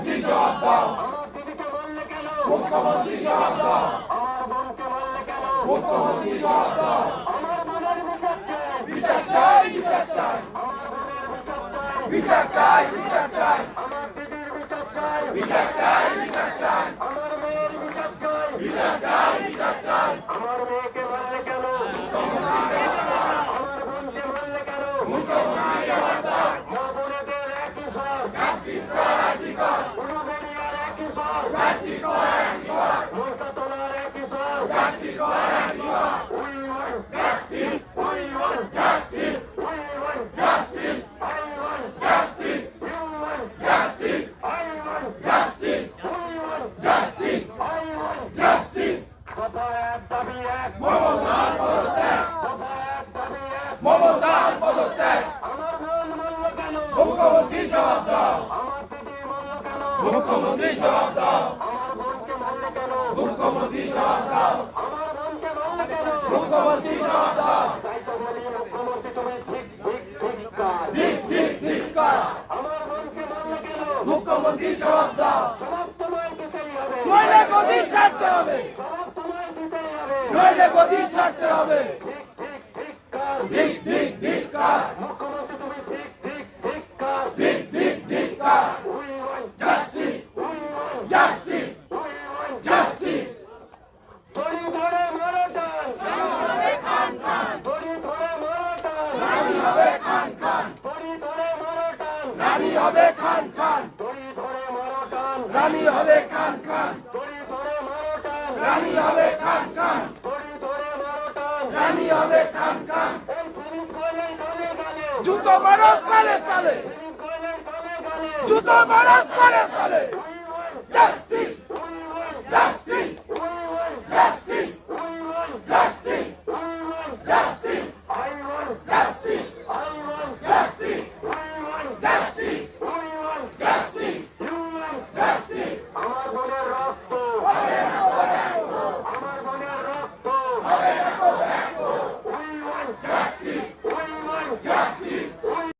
মুখ্যমন্ত্রী জবাব দাও মুখ্যমন্ত্রী জবাব দাও মুখ্যমন্ত্রী জবাব দাও বিচার চাই বিচার চাই বিচার চাই বিচার চাই বিচার চাই বিচার চাই বিচার চাই বিচার চাই আমার মেয়েকে একই সব মোস্তাতলার একই সব We want justice. We want justice. We want justice. I want justice. You want justice. I want justice. We want justice. I want justice. দাবি এক মমতার পদত্যাগ মমতার পদত্যাগ আমার বোন বলল কেন মুখ্যমন্ত্রী জবাব দাও আমার দিদি বলল কেন মুখ্যমন্ত্রী জবাব দাও মুখ্যমন্ত্রী জবাব দাও মুখ্যমন্ত্রী জবাব দাও মুখ্যমন্ত্রী জবাব দাও নইলে গদি ছাড়তে হবে। নইলে গদি ছাড়তে হবে। দড়ি ধরে মারো টান দড়ি ধরে মারো টান দড়ি ধরে মারো টান রানী হবে খান খান! দড়ি ধরে মারো টান রানী হবে খান খান! দড়ি ধরে মারো টান রানী হবে খান খান! দড়ি ধরে মারো টান রানী হবে খান খান! এই ফিলিপ কয়েলের গালে গালে! জুতো মারো সালে সালে! জুতো মারো সালে সালে! Yes!